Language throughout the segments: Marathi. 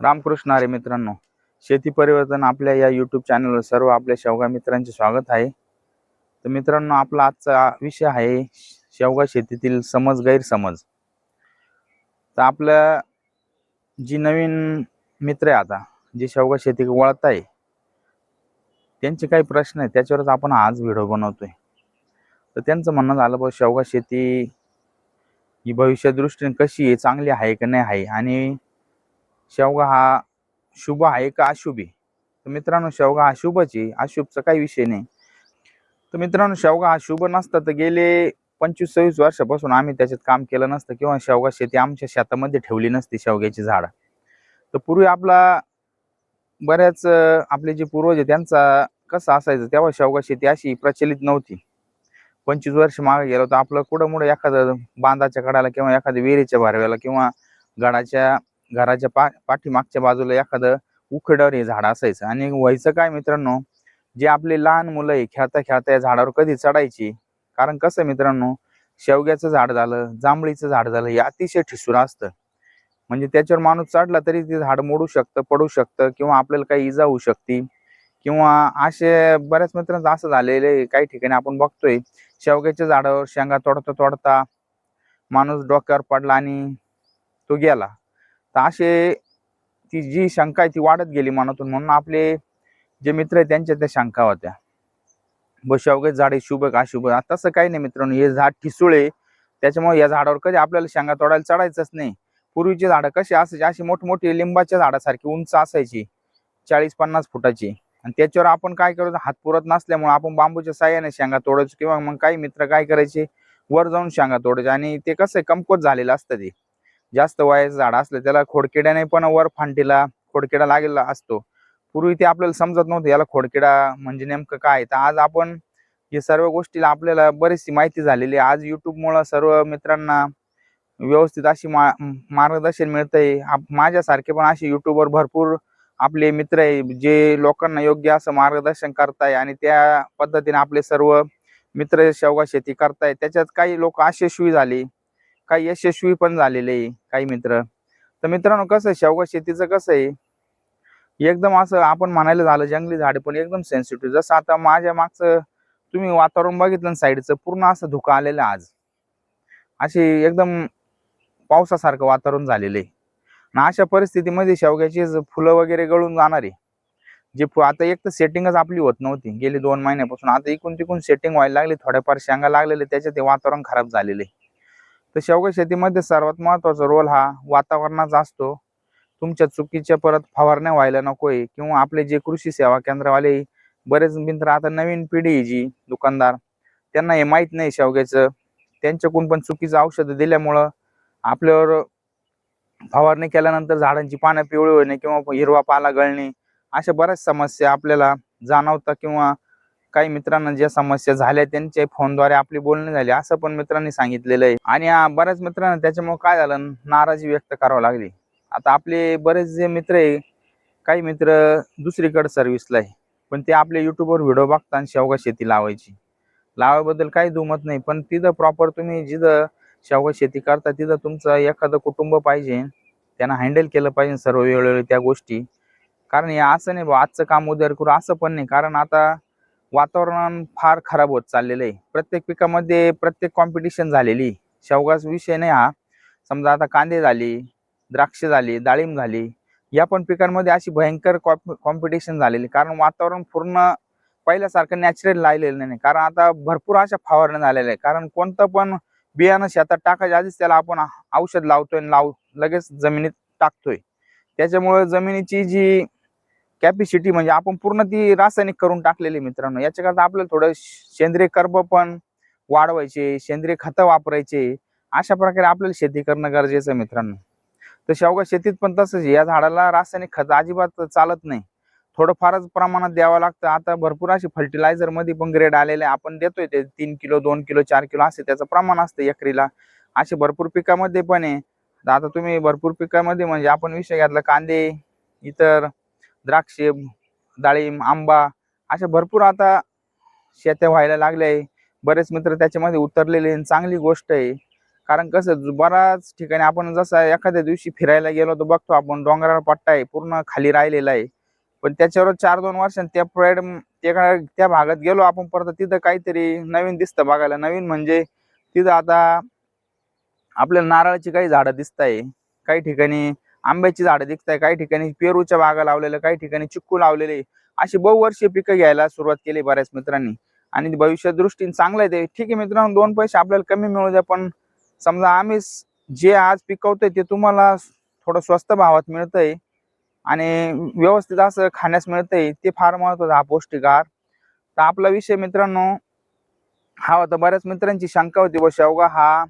रामकृष्ण अरे मित्रांनो शेती परिवर्तन आपल्या या यूट्यूब चॅनलवर सर्व आपल्या शेवगा मित्रांचे स्वागत आहे. तर मित्रांनो आपला आजचा विषय आहे शेवगा शेतीतील समज गैरसमज. तर आपल्या जी नवीन मित्र आहे आता जे शेवगा शेती वळत आहे त्यांचे काही प्रश्न आहेत त्याच्यावरच आपण आज व्हिडिओ बनवतोय. तर त्यांचं म्हणणं झालं बा शेवगा शेती ही भविष्य दृष्टीने कशी आहे चांगली आहे का नाही आहे? आणि शेवगा हा शुभ आहे का अशुभ आहे? तर मित्रांनो शेवगा हा शुभच आहे. अशुभचा काही विषय नाही. तर मित्रांनो शेवगा हा शुभ नसता तर गेले पंचवीस सव्वीस वर्षापासून आम्ही त्याच्यात काम केलं नसतं किंवा शेवगा शेती आमच्या शेतामध्ये ठेवली नसती शेवग्याची झाडं. तर पूर्वी आपला बऱ्याच आपले जे पूर्वज आहे त्यांचा कसं असायचं तेव्हा शेवगा शेती अशी प्रचलित नव्हती. पंचवीस वर्ष मागे गेलो तर आपलं कुठं मुडं एखादं बांधाच्या कडाला किंवा एखाद्या विहिरीच्या भारव्याला किंवा गडाच्या घराच्या पा पाठीमागच्या बाजूला एखादं उखड्यावर हे झाड असायचं. आणि व्हायचं काय मित्रांनो जे आपले लहान मुलं आहे खेळता खेळता या झाडावर कधी चढायची? कारण कसं मित्रांनो शेवग्याचं झाड झालं जांभळीचं झाड झालं हे अतिशय ठिसूर असतं. म्हणजे त्याच्यावर माणूस चढला तरी ते झाड मोडू शकतं पडू शकतं किंवा आपल्याला काही इजा होऊ शकते. किंवा असे बऱ्याच मित्रांचं असं झालेलं आहे. काही ठिकाणी आपण बघतोय शेवग्याच्या झाडावर शेंगा तोडता तोडता माणूस डोक्यावर पडला आणि तो गेला. तर असे ती जी शंका आहे ती वाढत गेली मनातून. म्हणून आपले जे मित्र आहे त्यांच्या त्या शंका होत्या. ब झाड आहे शुभ का अशुभ? आता तसं काही नाही मित्रांनो. हे झाड ठिसूळे त्याच्यामुळे या झाडावर कधी आपल्याला शेंगा तोडायला चढायचंच नाही. पूर्वीची झाडं कशी असायची? अशी मोठमोठी लिंबाच्या झाडासारखी उंच असायची. चाळीस पन्नास फुटाची. आणि त्याच्यावर आपण काय करायचो? हात पुरत नसल्यामुळे आपण बांबूच्या साह्याने शेंगा तोडायचो. किंवा मग काही मित्र काय करायचे? वर जाऊन शेंगा तोडायचे. आणि ते कसं आहे कमकोत झालेलं असतं ते. जास्त वयाचं झाड असलं त्याला खोडकिड्याने पण वर फांटीला खोडकिडा लागलेला असतो. पूर्वी ते आपल्याला समजत नव्हतं याला खोडकिडा म्हणजे नेमकं काय? तर आज आपण हे सर्व गोष्टीला आपल्याला बरीचशी माहिती झालेली आहे. आज युट्यूबमुळं सर्व मित्रांना व्यवस्थित अशी मा मार्गदर्शन मिळतंय. माझ्यासारखे पण असे युट्यूबवर भरपूर आपले मित्र आहे जे लोकांना योग्य असं मार्गदर्शन करताय आणि त्या पद्धतीने आपले सर्व मित्र शेवगा शेती करताय. त्याच्यात काही लोक अयशस्वी झाले काही यशस्वी पण झालेले आहे काही मित्र. तर मित्रांनो कसं आहे शेवगा शेतीचं कसं आहे? एकदम असं आपण म्हणायला झालं जंगली झाडे पण एकदम सेन्सिटिव्ह जसं आता माझ्या मागचं तुम्ही वातावरण बघितलं ना साईडचं पूर्ण असं धुकं आलेलं आज. अशी एकदम पावसासारखं वातावरण झालेलं आहे. आणि अशा परिस्थितीमध्ये शेवग्याची फुलं वगैरे गळून जाणार आहे जे आता एक तर सेटिंगच आपली होत नव्हती. गेली दोन महिन्यापासून आता इकून तिकून सेटिंग व्हायला लागली थोड्याफार शेंगा लागलेले त्याच्यात ते वातावरण खराब झालेले आहे. तर शेवगा शेतीमध्ये सर्वात महत्त्वाचा रोल हा वातावरणाचा असतो. तुमच्या चुकीच्या परत फवारण्या व्हायला नकोय किंवा आपले जे कृषी सेवा केंद्रवाले बरेच मित्र आता नवीन पिढी आहे जी दुकानदार त्यांना हे माहीत नाही शेवग्याचं. त्यांच्याकडून पण चुकीचं औषधं दिल्यामुळं आपल्यावर फवारणी केल्यानंतर झाडांची पानं पिवळी होणे किंवा हिरवा पाला गळणे अशा बऱ्याच समस्या आपल्याला जाणवतात किंवा काही मित्रांना ज्या समस्या झाल्या त्यांच्या फोनद्वारे आपली बोलणी झाली असं पण मित्रांनी सांगितलेलं आहे. आणि बऱ्याच मित्रांना त्याच्यामुळे काय झालं? नाराजी व्यक्त करावी लागली. आता आपले बरेच जे मित्र आहे काही मित्र दुसरीकडे सर्व्हिसला आहे. पण ते आपले युट्यूबवर व्हिडिओ बघता आणि शेवगा शेती लावायची. लावायबद्दल काही दुमत नाही पण तिथं प्रॉपर तुम्ही जिथं शेवगा शेती करता तिथं तुमचं एखादं कुटुंब पाहिजे. त्यांना हँडल केलं पाहिजे सर्व वेळोवेळी त्या गोष्टी. कारण हे असं नाही बा आजचं काम उद्या करू असं पण नाही. कारण आता वातावरण फार खराब होत चाललेलं आहे. प्रत्येक पिकामध्ये प्रत्येक कॉम्पिटिशन झालेली. शेवगाच विषय नाही हा. समजा आता कांदे झाले द्राक्ष झाली डाळिंब झाली या पण पिकांमध्ये अशी भयंकर कॉम्पिटिशन झालेली. कारण वातावरण पूर्ण पहिल्यासारखं नॅचरल राहिलेलं नाही. कारण आता भरपूर अशा फवारण्या झालेल्या आहे कारण कोणतं पण बियाणं शेतात टाकायच्या आधीच त्याला आपण औषध लावतोय लाव लगेच जमिनीत टाकतोय. त्याच्यामुळे जमिनीची जी कॅपॅसिटी म्हणजे आपण पूर्ण ती रासायनिक करून टाकलेली मित्रांनो मित्रांनो. याच्याकरता आपल्याला थोडं सेंद्रिय कर्ब पण वाढवायचे सेंद्रिय खतं वापरायचे. अशा प्रकारे आपल्याला शेती करणं गरजेचं आहे मित्रांनो. तर शेवगा शेतीत पण तसंच या झाडाला रासायनिक खत अजिबात चालत नाही. थोडंफारच प्रमाणात द्यावं लागतं. आता भरपूर असे फर्टिलायझरमध्ये पण ग्रेड आलेले आपण देतोय ते तीन किलो दोन किलो चार किलो असे त्याचं प्रमाण असतं एकरीला. असे भरपूर पिकामध्ये पण आहे. तर आता तुम्ही भरपूर पिकामध्ये म्हणजे आपण विषय घेतला. कांदे इतर द्राक्षे डाळिंब आंबा अशा भरपूर आता शेत्या व्हायला लागल्या आहे. बरेच मित्र त्याच्यामध्ये उतरलेले चांगली गोष्ट आहे. कारण कसं बऱ्याच ठिकाणी आपण जसं एखाद्या दिवशी फिरायला गेलो तर बघतो आपण डोंगराळ पट्टा आहे पूर्ण खाली राहिलेला आहे. पण त्याच्यावर चार दोन वर्षांनी त्या प्रेड त्या त्या भागात गेलो आपण परत तिथं काहीतरी नवीन दिसतं बघायला. नवीन म्हणजे तिथं आता आपल्याला नारळाची काही झाडं दिसत आहे काही ठिकाणी आंब्याची झाडं दिसत आहे काही ठिकाणी पेरूच्या बागा लावलेल्या काही ठिकाणी चिक्कू लावलेले अशी बहुवर्षीय पिकं घ्यायला सुरुवात केली बऱ्याच मित्रांनी. आणि भविष्य दृष्टीने चांगलं आहे ते. ठीक आहे मित्रांनो दोन पैसे आपल्याला कमी मिळू द्या पण समजा आम्ही जे आज पिकवतोय ते तुम्हाला थोडं स्वस्त भावात मिळतंय. आणि व्यवस्थित असं खाण्यास मिळतंय ते फार महत्वाचं हा पौष्टिक आहार. तर आपला विषय मित्रांनो हा होता. बऱ्याच मित्रांची शंका होती व शेवगा हा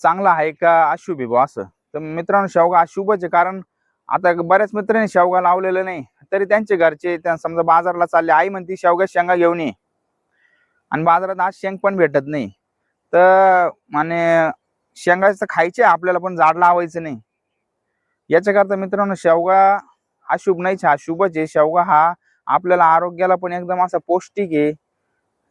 चांगला आहे का अशुभ असं? तर मित्रांनो शेवगा अशुभच आहे. कारण आता बऱ्याच मित्रांनी शेवगा लावलेलं नाही. तरी त्यांचे घरचे त्या समजा बाजारला चालले आई म्हणती शेवगा शेंगा घेऊन ये. आणि बाजारात आज शेंग पण भेटत नाही. तर आणि शेंगाचं खायचे आपल्याला पण झाड लावायचं नाही. याच्याकरता मित्रांनो शेवगा हा शुभ नाहीच हा शुभच आहे. शेवगा हा आपल्याला आरोग्याला पण एकदम असा पौष्टिक आहे.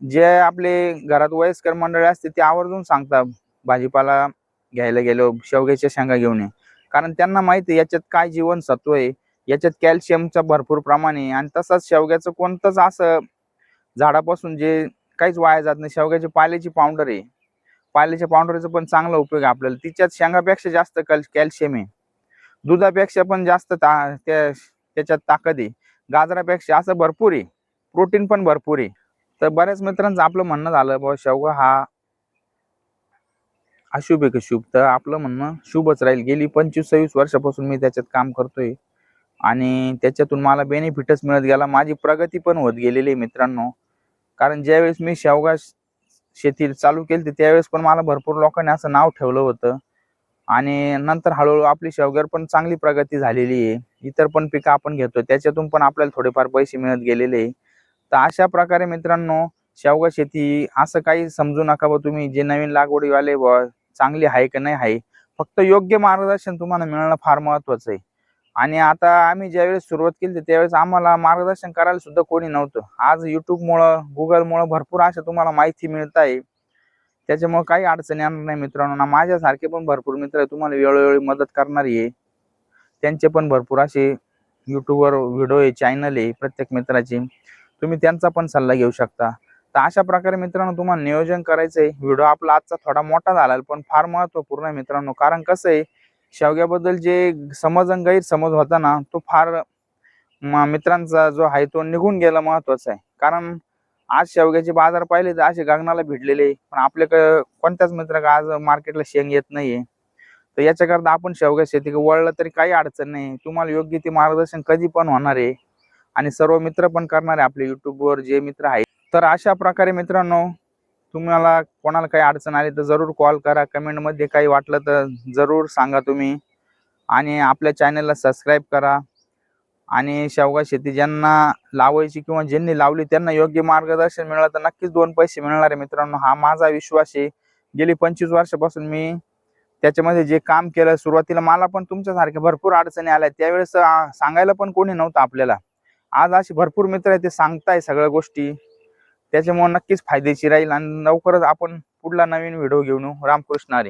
जे आपले घरात वयस्कर मंडळी असते ते आवर्जून सांगतात. भाजीपाला घ्यायला गेलो शेवग्याच्या शेंगा घेऊन ये. कारण त्यांना माहिती आहे याच्यात काय जीवनसत्व आहे याच्यात कॅल्शियमचं भरपूर प्रमाण आहे आणि तसंच शेवग्याचं कोणतंच असं झाडापासून जे काहीच वाया जात नाही शेवग्याची पाल्याची पावडर आहे. पाल्याच्या पावडरचा पण चांगला उपयोग आहे आपल्याला. तिच्यात शेंगापेक्षा जास्त कॅल कॅल्शियम आहे. दुधापेक्षा पण जास्त ता त्या त्याच्यात ताकद आहे. गाजरापेक्षा असं भरपूर आहे. प्रोटीन पण भरपूर आहे. तर बऱ्याच मित्रांचं आपलं म्हणणं झालं बाबा शेवगा हा अशुभ आहे का शुभ? तर आपलं म्हणणं शुभच राहील. गेली पंचवीस सव्वीस वर्षापासून मी त्याच्यात काम करतोय. आणि त्याच्यातून मला बेनिफिटच मिळत गेला. माझी प्रगती पण होत गेलेली आहे मित्रांनो. कारण ज्यावेळेस मी शेवगा शेती चालू केली त्यावेळेस पण मला भरपूर लोकांनी असं नाव ठेवलं होतं. आणि नंतर हळूहळू आपली शेवग्यावर पण चांगली प्रगती झालेली आहे. इतर पण पिकं आपण घेतो त्याच्यातून पण आपल्याला थोडेफार पैसे मिळत गेलेले आहे. तर अशा प्रकारे मित्रांनो शेवगा शेती असं काही समजू नका बा तुम्ही. जे नवीन लागवडीवाले ब चांगली आहे का नाही आहे. फक्त योग्य मार्गदर्शन तुम्हाला मिळणं फार महत्वाचं आहे. आणि आता आम्ही ज्यावेळेस सुरुवात केली त्यावेळेस आम्हाला मार्गदर्शन करायला सुद्धा कोणी नव्हतं. आज युट्यूबमुळं गुगलमुळं भरपूर अशा तुम्हाला माहिती मिळत आहे. त्याच्यामुळे काही अडचण येणार नाही मित्रांनो. ना माझ्यासारखे पण भरपूर मित्र आहे, तुम्हाला वेळोवेळी मदत करणारी आहे. त्यांचे पण भरपूर असे यूट्यूबवर व्हिडिओ आहे चॅनल आहे प्रत्येक मित्राचे. तुम्ही त्यांचा पण सल्ला घेऊ शकता. तर अशा प्रकारे मित्रांनो तुम्हाला नियोजन करायचं आहे व्हिडिओ आपला आजचा थोडा मोठा झाला पण फार महत्त्वपूर्ण आहे मित्रांनो. कारण कसं आहे शेवग्याबद्दल जे समज आणि गैरसमज होता ना तो फार मित्रांचा जो आहे तो निघून गेला महत्त्वाचा आहे. कारण आज शेवग्याचे बाजार पाहिले तर असे गगनाला भिडलेले पण आपल्याकडे कोणत्याच मित्र आज मार्केटला शेंग येत नाहीये. तर याच्याकरता आपण शेवग्या शेती वळलं तरी काही अडचण नाही. तुम्हाला योग्य ते मार्गदर्शन कधी पण होणार आहे. आणि सर्व मित्र पण करणारे आपले युट्यूबवर जे मित्र आहेत. तर अशा प्रकारे मित्रांनो तुम्हाला कोणाला काही अडचण आली तर जरूर कॉल करा. कमेंटमध्ये काही वाटलं तर जरूर सांगा तुम्ही. आणि आपल्या चॅनलला सबस्क्राईब करा. आणि शेवगा शेती ज्यांना लावायची किंवा ज्यांनी लावली त्यांना योग्य मार्गदर्शन मिळालं तर नक्कीच दोन पैसे मिळणार आहे मित्रांनो. हा माझा विश्वास आहे. गेली पंचवीस वर्षापासून मी त्याच्यामध्ये जे काम केलं सुरुवातीला मला पण तुमच्यासारख्या भरपूर अडचणी आल्या. त्यावेळेस सांगायला पण कोणी नव्हतं आपल्याला. आज असे भरपूर मित्र आहे ते सांगताय सगळ्या गोष्टी. त्याच्यामुळे नक्कीच फायदेशीर राहील आणि लवकरच आपण पुढला नवीन व्हिडिओ घेऊन येऊ. रामकृष्ण हरी.